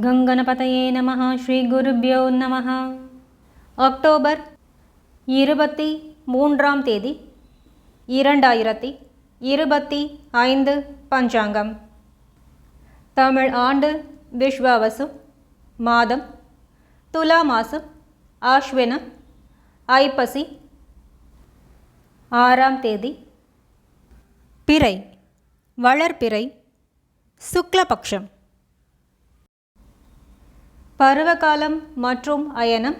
கங்கணபதையே ஸ்ரீ குருபியோ நம அக்டோபர் இருபத்தி மூன்றாம் தேதி இரண்டாயிரத்தி இருபத்தி ஐந்து பஞ்சாங்கம். தமிழ் ஆண்டு விஸ்வாவசு மாதம் துலா மாசம் ஆஷ்வின ஐப்பசி ஆறாம் தேதி. பிறை வளர்பிறை சுக்லபக்ஷம். பருவகாலம் மற்றும் அயனம்.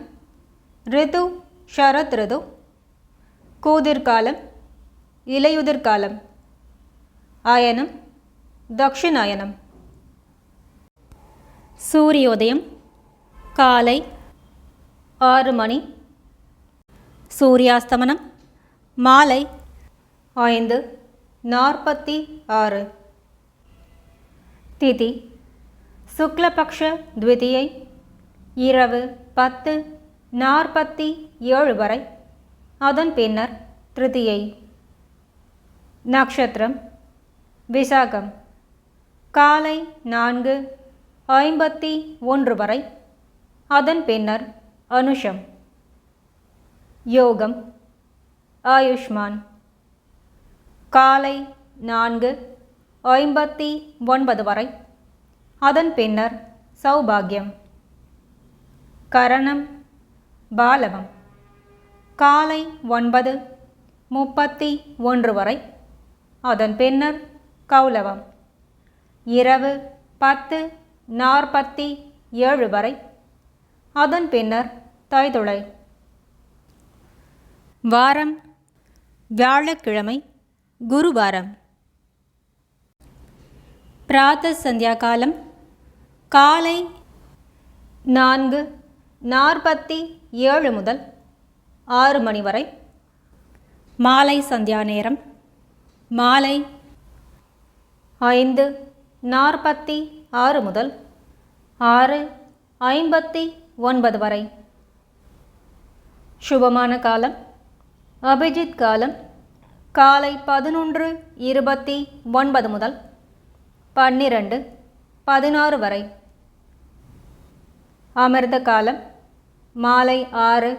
ரிது ஷரத் ரிது. கூதிர்காலம் இலையுதிர்காலம். அயனம் தக்ஷிணாயனம். சூரியோதயம் காலை ஆறு மணி. சூரியாஸ்தமனம் மாலை ஐந்து நாற்பத்தி ஆறு. திதி சுக்லபக்ஷ த்விதியை இரவு பத்து நாற்பத்தி ஏழு வரை. அதன் பின்னர் திருதியை. நட்சத்திரம் விசாகம். காலை நான்கு ஐம்பத்தி ஒன்று வரை. அதன் பின்னர் அனுஷம். யோகம். ஆயுஷ்மான். காலை நான்கு ஐம்பத்தி ஒன்பது வரை. அதன் பின்னர் சௌபாகியம். கரணம் பாலவம். காலை ஒன்பது முப்பத்தி ஒன்று வரை. அதன் பின்னர் கௌலவம். இரவு பத்து நாற்பத்தி ஏழு வரை. அதன் பின்னர் தைதுளை. வாரம் வியாழக்கிழமை குருவாரம். பிராத்த சந்தியா காலம் காலை நான்கு நாற்பத்தி ஏழு முதல் ஆறு மணி வரை. மாலை சந்தியா நேரம். மாலை ஐந்து நாற்பத்தி ஆறு முதல் ஆறு ஐம்பத்தி ஒன்பது வரை. சுபமான காலம். அபிஜித் காலம். காலை பதினொன்று இருபத்தி ஒன்பது முதல் பன்னிரண்டு பதினாறு வரை. அமிர்த காலம் மாலை ஆறு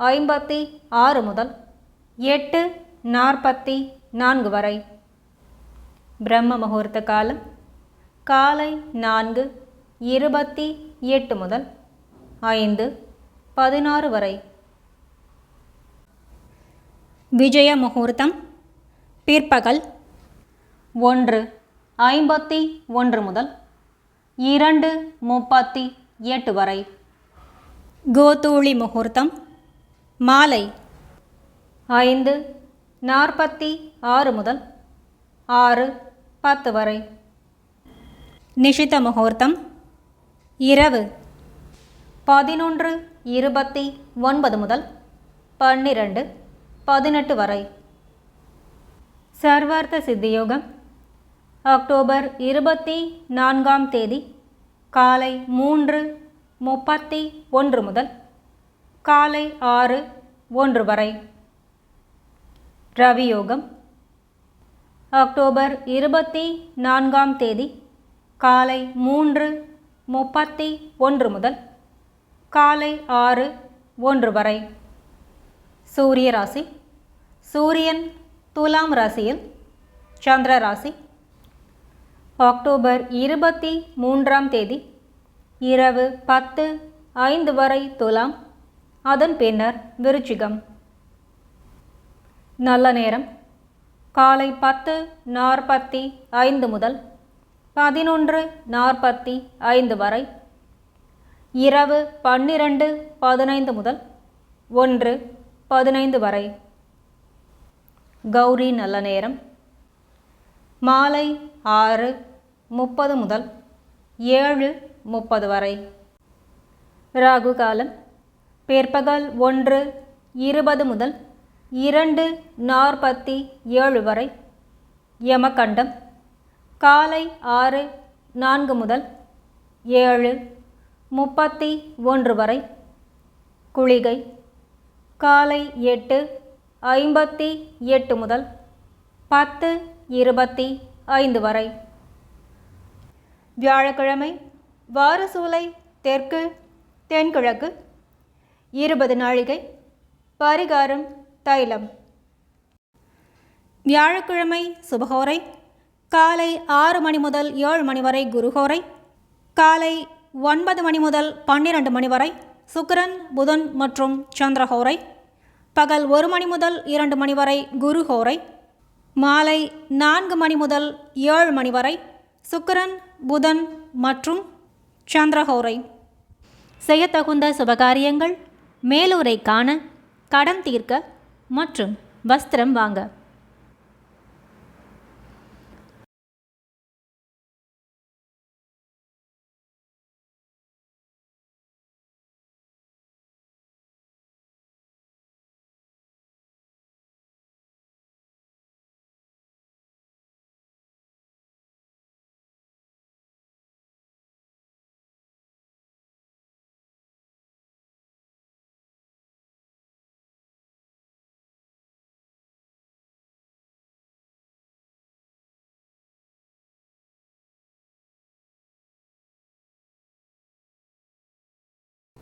ஐம்பத்தி ஆறு முதல் எட்டு நாற்பத்தி நான்கு வரை. பிரம்ம முகூர்த்த காலம் காலை நான்கு இருபத்தி எட்டு முதல் ஐந்து பதினாறு வரை. விஜய முகூர்த்தம் பிற்பகல் ஒன்று ஐம்பத்தி ஒன்று முதல் இரண்டு முப்பத்தி எட்டு வரை. கோதூளி முகூர்த்தம் மாலை ஐந்து நாற்பத்தி ஆறு முதல் ஆறு பத்து வரை. நிஷித முகூர்த்தம் இரவு பதினொன்று இருபத்தி ஒன்பது முதல் பன்னிரண்டு பதினெட்டு வரை. சர்வார்த்த சித்தியோகம் அக்டோபர் இருபத்தி நான்காம் தேதி காலை மூன்று முப்பத்தி ஒன்று முதல் காலை ஆறு ஒன்று வரை. ரவியோகம் அக்டோபர் இருபத்தி நான்காம் தேதி காலை மூன்று முப்பத்தி ஒன்று முதல் காலை ஆறு ஒன்று வரை. சூரிய ராசி. சூரியன் துலாம் ராசியில் சந்திர ராசி. அக்டோபர் இருபத்தி மூன்றாம் தேதி இரவு பத்து ஐந்து வரை துலாம். அதன் பின்னர் விருச்சிகம். நல்ல நேரம். காலை பத்து நாற்பத்தி ஐந்து முதல் பதினொன்று நாற்பத்தி ஐந்து வரை. இரவு பன்னிரண்டு பதினைந்து முதல் ஒன்று பதினைந்து வரை. கௌரி நல்ல நேரம். மாலை ஆறு முப்பது முதல் ஏழு முப்பது வரை. ராகு காலம் பிற்பகல் ஒன்று இருபது முதல் இரண்டு நாற்பத்தி ஏழு வரை. யமகண்டம் காலை ஆறு நான்கு முதல் ஏழு முப்பத்தி ஒன்று வரை. குளிகை காலை எட்டு ஐம்பத்தி எட்டு முதல் பத்து இருபத்தி ஐந்து வரை. வியாழக்கிழமை வாரசூலை தெற்கு தென்கிழக்கு இருபது நாழிகை பரிகாரம் தைலம். வியாழக்கிழமை சுபஹோரை காலை ஆறு மணி முதல் ஏழு மணி வரை குருஹோரை காலை ஒன்பது மணி முதல் பன்னிரண்டு மணி வரை சுக்கரன் புதன் மற்றும் சந்திரஹோரை பகல் ஒரு மணி முதல் இரண்டு மணி வரை குருஹோரை மாலை நான்கு மணி முதல் ஏழு மணி வரை சுக்கரன் புதன் மற்றும் சந்திரகௌரை செய்யத்தகுந்த சுபகாரியங்கள் மேலூரை காண கடன் தீர்க்க மற்றும் வஸ்திரம் வாங்க.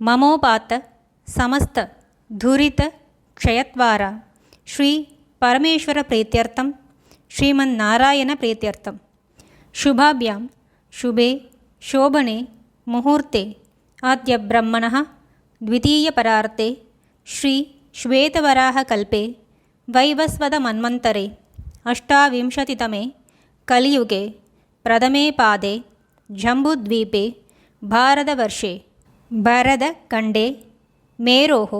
ममोपात समस्त धुरित क्षयत्वार। समस्तधुरितक्षयत्वारा श्रीपरमेश्वरप्रीत्यर्थं श्रीमन्नारायणप्रीत्यर्थं शुभाभ्यां शुभे शोभने मुहूर्ते। अद्य ब्रह्मणः द्वितीयपरार्ते श्रीश्वेतवराहकल्पे वैवस्वतमन्वन्तरे अष्टाविंशतितमे कलियुगे। प्रथमे पादे। जम्बुद्वीपे। भारतवर्षे। भरतखण्डे मेरोः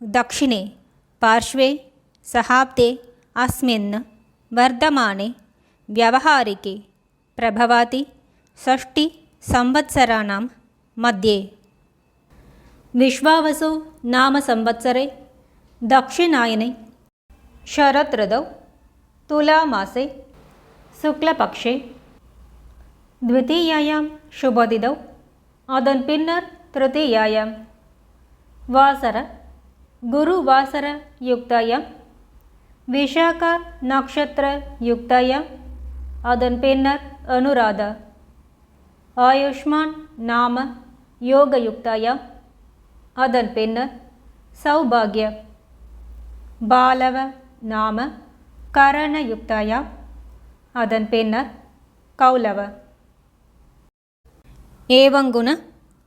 दक्षिणे पार्श्वे सहाब्दे अस्मिन् वर्धमाने व्यवहारिके प्रभवति षष्टिसंवत्सराणां मध्ये विश्वावसु नाम संवत्सरे दक्षिणायने शरदृतौ तुलामासे शुक्लपक्षे द्वितीयायां शुभदिदौ அதன் பின்னர் திருத்தீயாயம் வாசர குரு வாசர யுக்தயம் விஷாக நக்ஷத்திர யுக்தயம் அதன் பின்னர் அனுராதா ஆயுஷ்மான் நாம யோகயுக்தயம் அதன் பின்னர் சௌபாகிய பாலவ நாம கரணயுக்தயம் அதன் பின்னர் கௌலவ एवङ्गुण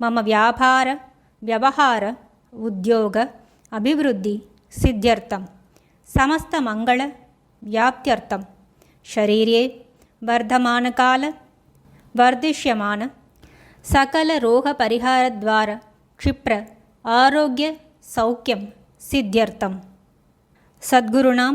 मम ವ್ಯಾಪಾರ ವ್ಯವಹಾರ ಉದ್ಯೋಗ ಅಭಿವೃದ್ಧಿ ಸಿದ್ಧ್ಯರ್ಥಂ ಸಮಸ್ತ ಮಂಗಳ ವ್ಯಾಪ್ತ್ಯರ್ಥಂ ಶರೀರೇ ವರ್ಧಮಾನಕಾಲ ವರ್ಧಿಷ್ಯಮಾನ ಸಕಲ ರೋಗ ಪರಿಹಾರದ್ವಾರ ಕ್ಷಿಪ್ರ ಆರೋಗ್ಯ ಸೌಖ್ಯಂ ಸಿದ್ಧ್ಯರ್ಥಂ సద్గురుణాం